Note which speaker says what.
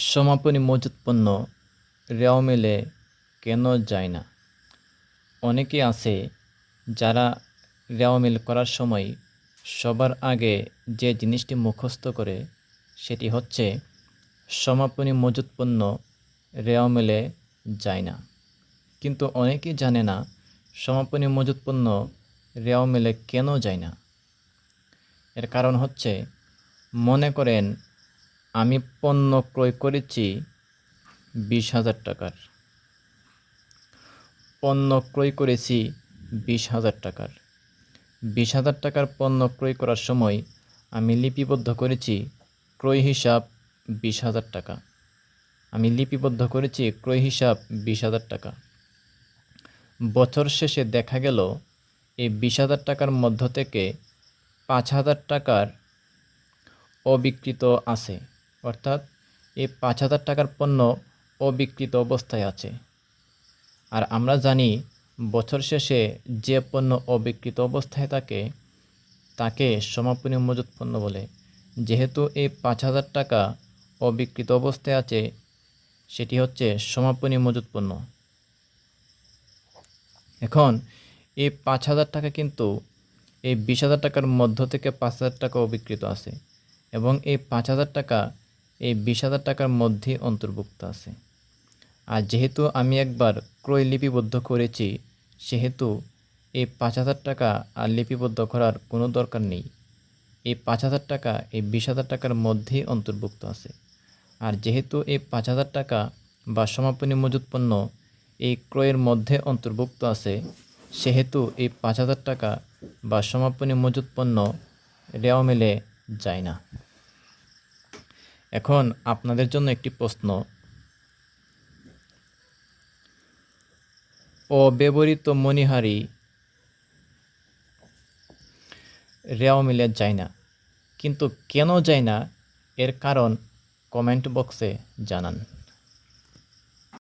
Speaker 1: সমাপনী মজুত পণ্য রেওয়া মিলে কেন যায় না? অনেকে আছে যারা রেও মিল করার সময় সবার আগে যে জিনিসটি মুখস্থ করে সেটি হচ্ছে সমাপনী মজুত পণ্য রেওয়া মিলে যায় না। কিন্তু অনেকেই জানে না সমাপনী মজুত পণ্য রেওয়া মিলে কেন যায় না। এর কারণ হচ্ছে মনে করেন আমি পণ্য ক্রয় করেছি বিশ হাজার টাকার। পণ্য ক্রয় করেছি বিশ হাজার টাকার। বিশ হাজার টাকার পণ্য ক্রয় করার সময় আমি লিপিবদ্ধ করেছি ক্রয় হিসাব বিশ হাজার টাকা। আমি লিপিবদ্ধ করেছি ক্রয় হিসাব বিশ হাজার টাকা। বছর শেষে দেখা গেল, এই বিশ হাজার টাকার মধ্য থেকে পাঁচ হাজার টাকার অবিকৃত আছে। অর্থাৎ এই পাঁচ হাজার টাকার পণ্য অবিকৃত অবস্থায় আছে। আর আমরা জানি, বছর শেষে যে পণ্য অবিকৃত অবস্থায় থাকে, তাকে সমাপনী মজুত পণ্য বলে। যেহেতু এই পাঁচ হাজার টাকা অবিকৃত অবস্থায় আছে, সেটি হচ্ছে সমাপনী মজুত পণ্য। এখন এই পাঁচ হাজার টাকা কিন্তু এই বিশ হাজার টাকার মধ্য থেকে পাঁচ হাজার টাকা অবিকৃত আছে এবং এই পাঁচ হাজার টাকা এই বিশ হাজার টাকার মধ্যে অন্তর্ভুক্ত আছে। আর যেহেতু আমি একবার ক্রয় লিপিবদ্ধ করেছি, সেহেতু এই পাঁচ হাজার টাকা আর লিপিবদ্ধ করার কোনো দরকার নেই। এই পাঁচ হাজার টাকা এই বিশ হাজার টাকার মধ্যেই অন্তর্ভুক্ত আছে। আর যেহেতু এই পাঁচ হাজার টাকা বা সমাপনী মজুত পণ্য এই ক্রয়ের মধ্যে অন্তর্ভুক্ত আছে, সেহেতু এই পাঁচ হাজার টাকা বা সমাপনী মজুত পণ্য রেওয়া মেলে যায় না। এখন আপনাদের জন্য একটি প্রশ্ন। অব্যবহৃত মণিহারি রেওয়া মিলে যায় না, কিন্তু কেন যায় না এর কারণ কমেন্ট বক্সে জানান।